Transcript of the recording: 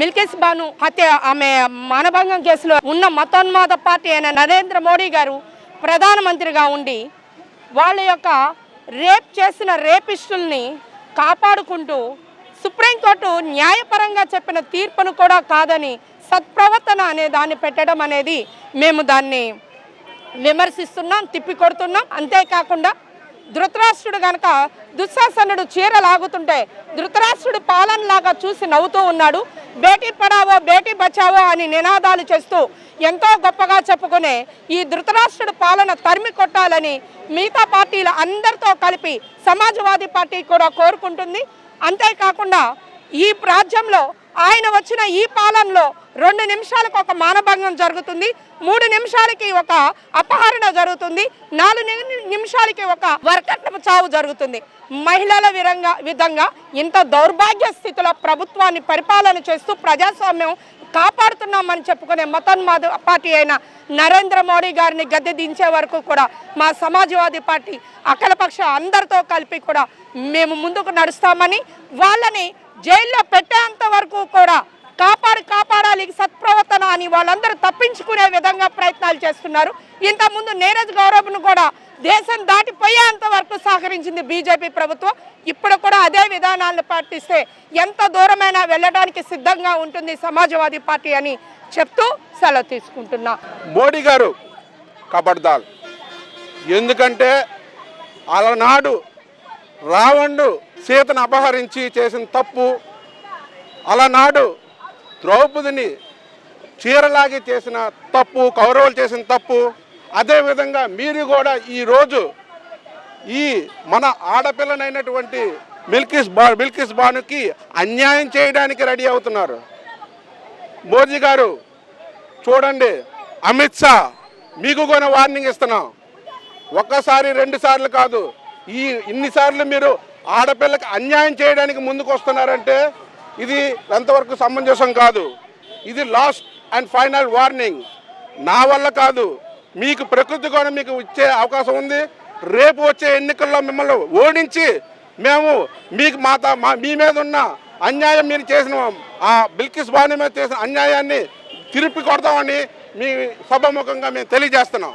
మిల్కిస్ బాను హత్య ఆమె మానభంగం కేసులో ఉన్న మతోన్మాద పార్టీ అయిన నరేంద్ర మోడీ గారు ప్రధానమంత్రిగా ఉండి వాళ్ళ యొక్క రేప్ చేసిన రేపిస్టుల్ని కాపాడుకుంటూ సుప్రీంకోర్టు న్యాయపరంగా చెప్పిన తీర్పును కూడా కాదని సత్ప్రవర్తన అనే దాన్ని పెట్టడం అనేది మేము దాన్ని విమర్శిస్తున్నాం తిప్పికొడుతున్నాం. అంతేకాకుండా ధృతరాష్ట్రుడు గనక దుశ్శాసనుడు చీర లాగుతుంటే ధృతరాష్ట్రుడు పాలనలాగా చూసి నవ్వుతూ ఉన్నాడు. బేటీ పడావో బేటీ బచావో అని నినాదాలు చేస్తూ ఎంతో గొప్పగా చెప్పుకునే ఈ ధృతరాష్ట్రుడు పాలన తరిమి కొట్టాలని మిగతా పార్టీల అందరితో కలిపి సమాజవాదీ పార్టీ కూడా కోరుకుంటుంది. అంతేకాకుండా ఈ రాజ్యంలో ఆయన వచ్చిన ఈ పాలనలో రెండు నిమిషాలకు ఒక మానభంగం జరుగుతుంది. మూడు నిమిషాలకి ఒక అపహరణ జరుగుతుంది. నాలుగు నిమిషాలకి ఒక వరకట్నపు చావు జరుగుతుంది. మహిళల విరంగా విధంగా ఇంత దౌర్భాగ్య స్థితిలో ప్రభుత్వాన్ని పరిపాలన చేస్తూ ప్రజాస్వామ్యం కాపాడుతున్నామని చెప్పుకునే మతోన్మాద పార్టీ అయిన నరేంద్ర మోడీ గారిని గద్దె దించే వరకు కూడా మా సమాజ్వాదీ పార్టీ అఖిలపక్ష అందరితో కలిపి కూడా మేము ముందుకు నడుస్తామని వాళ్ళని జైల్లో పెట్టేంత వరకు కూడా కాపాడి కాపాడాలి సత్ప్రవర్తన అని వాళ్ళందరూ తప్పించుకునే విధంగా ప్రయత్నాలు చేస్తున్నారు. ఇంతకుముందు నీరజ్ గౌరవ్ను కూడా దేశం దాటిపోయేంత వరకు సహకరించింది బీజేపీ ప్రభుత్వం. ఇప్పుడు కూడా అదే విధానాలను పాటిస్తే ఎంత దూరమైనా వెళ్ళడానికి సిద్ధంగా ఉంటుంది సమాజవాదీ పార్టీ అని చెప్తూ సెలవు తీసుకుంటున్నా. మోడీ గారు కబడ్దాల్. ఎందుకంటే అలనాడు రావణుడు సీతను అపహరించి చేసిన తప్పు అలనాడు ద్రౌపదిని చీరలాగి చేసిన తప్పు కౌరవులు చేసిన తప్పు అదేవిధంగా మీరు కూడా ఈరోజు ఈ మన ఆడపిల్లనైనటువంటి మిల్కిస్ బా మిల్కిస్ బానుకి అన్యాయం చేయడానికి రెడీ అవుతున్నారు. మోదీ గారు చూడండి అమిత్ షా మీకు కూడా వార్నింగ్ ఇస్తున్నాం. ఒక్కసారి రెండు సార్లు కాదు ఈ ఇన్నిసార్లు మీరు ఆడపిల్లకి అన్యాయం చేయడానికి ముందుకు వస్తున్నారంటే ఇది ఎంతవరకు సమంజసం కాదు. ఇది లాస్ట్ అండ్ ఫైనల్ వార్నింగ్. నా వల్ల కాదు. మీకు ప్రకృతి కూడా మీకు ఇచ్చే అవకాశం ఉంది. రేపు వచ్చే ఎన్నికల్లో మిమ్మల్ని ఓడించి మేము మీకు మా మా మీ మీద ఉన్న అన్యాయం మీరు చేసిన ఆ బిల్కిస్ బాణి మీద చేసిన అన్యాయాన్ని తిరిపి కొడతామని మీ సభముఖంగా మేము తెలియజేస్తున్నాం.